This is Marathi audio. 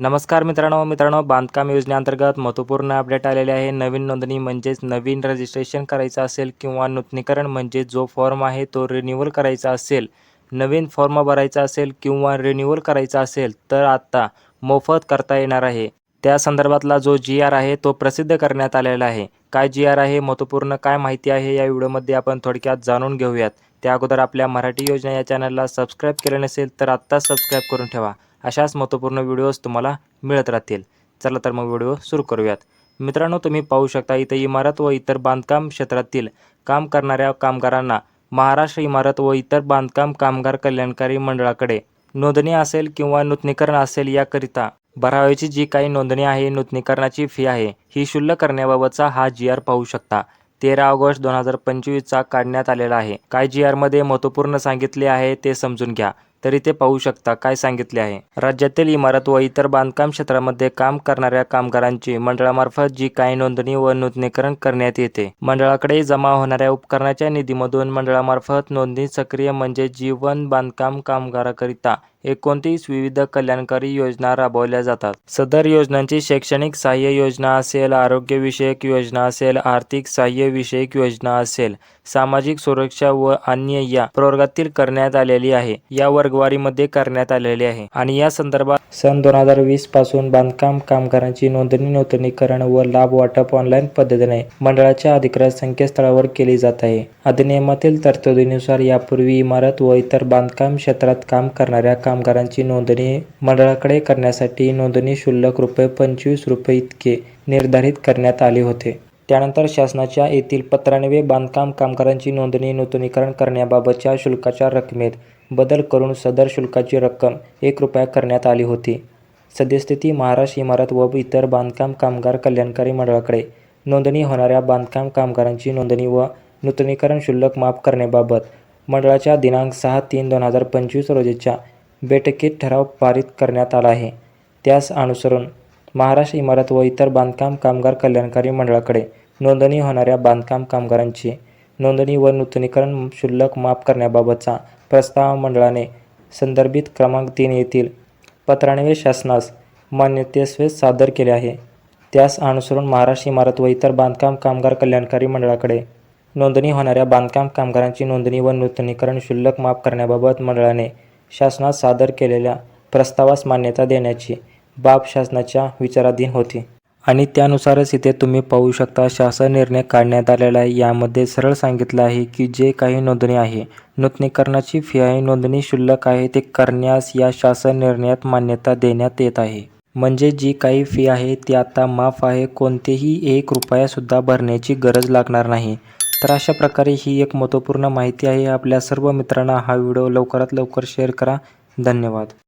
नमस्कार मित्रांनो मित्रांनो बांधकाम योजनेअंतर्गत महत्त्वपूर्ण अपडेट आलेले आहे. नवीन नोंदणी म्हणजेच नवीन रजिस्ट्रेशन करायचं असेल किंवा नूतनीकरण म्हणजे जो फॉर्म आहे तो रिन्यूवल करायचा असेल नवीन फॉर्म भरायचा असेल किंवा रिन्यूवल करायचा असेल तर आत्ता मोफत करता येणार आहे. त्या संदर्भातला जो जी आर आहे तो प्रसिद्ध करण्यात आलेला आहे. काय जी आर आहे महत्त्वपूर्ण काय माहिती आहे या व्हिडिओमध्ये आपण थोडक्यात जाणून घेऊयात. त्या अगोदर आपल्या मराठी योजना या चॅनलला सबस्क्राईब केलं नसेल तर आत्ताच सबस्क्राईब करून ठेवा. अशाच महत्त्वपूर्ण व्हिडिओज तुम्हाला मिळत राहतील. चला तर मग व्हिडिओ सुरू करूयात. मित्रांनो तुम्ही पाहू शकता इथं इमारत व इतर बांधकाम क्षेत्रातील काम करणाऱ्या कामगारांना महाराष्ट्र इमारत व इतर बांधकाम कामगार कल्याणकारी मंडळाकडे नोंदणी असेल किंवा नूतनीकरण असेल याकरिता भरावयाची जी काही नोंदणी आहे नूतनीकरणाची फी आहे ही शुल्क करण्याबाबतचा हा जी आर पाहू शकता. तेरा ऑगस्ट दोन हजार पंचवीसचा काढण्यात आलेला आहे. काय जी आरमध्ये महत्त्वपूर्ण सांगितले आहे ते समजून घ्या. तर इथे पाहू शकता काय सांगितले आहे. राज्यातील इमारत व इतर बांधकाम क्षेत्रामध्ये काम करणाऱ्या कामगारांची मंडळामार्फत जी काही नोंदणी व नूतनीकरण करण्यात येते. मंडळाकडे जमा होणाऱ्या उपकरणाच्या निधीमधून मंडळामार्फत नोंदणी सक्रिय म्हणजे जीवन बांधकाम कामगाराकरिता एकोणतीस विविध कल्याणकारी योजना राबवल्या जातात. सदर योजनांची शैक्षणिक सहाय्य योजना असेल आरोग्यविषयक योजना असेल आर्थिक सहाय्य विषयक योजना असेल सामाजिक सुरक्षा व अन्य या प्रवर्गातील करण्यात आलेली आहे. या वर्गवारीमध्ये करण्यात आलेली आहे. आणि या संदर्भात सन दोन हजार वीसपासून बांधकाम कामगारांची नोंदणी नूतनीकरण व लाभ वाटप ऑनलाईन पद्धतीने मंडळाच्या अधिकृत संकेतस्थळावर केली जात आहे. अधिनियमातील तरतुदीनुसार यापूर्वी इमारत व इतर बांधकाम क्षेत्रात काम करणाऱ्या कामगारांची नोंदणी मंडळाकडे करण्यासाठी नोंदणी शुल्क रुपये पंचवीस रुपये इतके निर्धारित करण्यात आले होते. त्यानंतर शासनाच्या येथील पत्रान्वये बांधकाम कामगारांची नोंदणी नूतनीकरण करण्याबाबतच्या शुल्काच्या रकमेत बदल करून सदर शुल्काची रक्कम एक रुपया करण्यात आली होती. सद्यस्थिती महाराष्ट्र इमारत व इतर बांधकाम कामगार कल्याणकारी मंडळाकडे नोंदणी होणाऱ्या बांधकाम कामगारांची नोंदणी व नूतनीकरण शुल्क माफ करण्याबाबत मंडळाच्या दिनांक सहा तीन दोन हजार पंचवीस रोजीच्या बैठकीत ठराव पारित करण्यात आला आहे. त्यास अनुसरून महाराष्ट्र इमारत व इतर बांधकाम कामगार कल्याणकारी मंडळाकडे नोंदणी होणाऱ्या बांधकाम कामगारांची नोंदणी व नूतनीकरण शुल्क माफ करण्याबाबतचा प्रस्ताव मंडळाने संदर्भित क्रमांक तीन येथील पत्रान्वे शासनास मान्यतेसहित सादर केले आहे. त्यास अनुसरून महाराष्ट्र इमारत व इतर बांधकाम कामगार कल्याणकारी मंडळाकडे नोंदणी होणाऱ्या बांधकाम कामगारांची नोंदणी व नूतनीकरण शुल्क माफ करण्याबाबत मंडळाने शासनात सादर केलेल्या प्रस्तावास मान्यता देण्याची बाब शासनाच्या विचाराधीन होती. आणि त्यानुसारच इथे तुम्ही पाहू शकता शासन निर्णय काढण्यात आलेला आहे. यामध्ये सरळ सांगितलं आहे की जे काही नोंदणी आहे नूतनीकरणाची फी आहे नोंदणी शुल्क आहे ते करण्यास या शासन निर्णयात मान्यता देण्यात येत आहे. म्हणजे जी काही फी आहे ती आता माफ आहे. कोणतेही एक रुपयासुद्धा भरण्याची गरज लागणार नाही. तर अशा प्रकारे ही एक महत्त्वपूर्ण माहिती आहे. आपल्या सर्व मित्रांना हा व्हिडिओ लवकरात लवकर शेअर करा. धन्यवाद.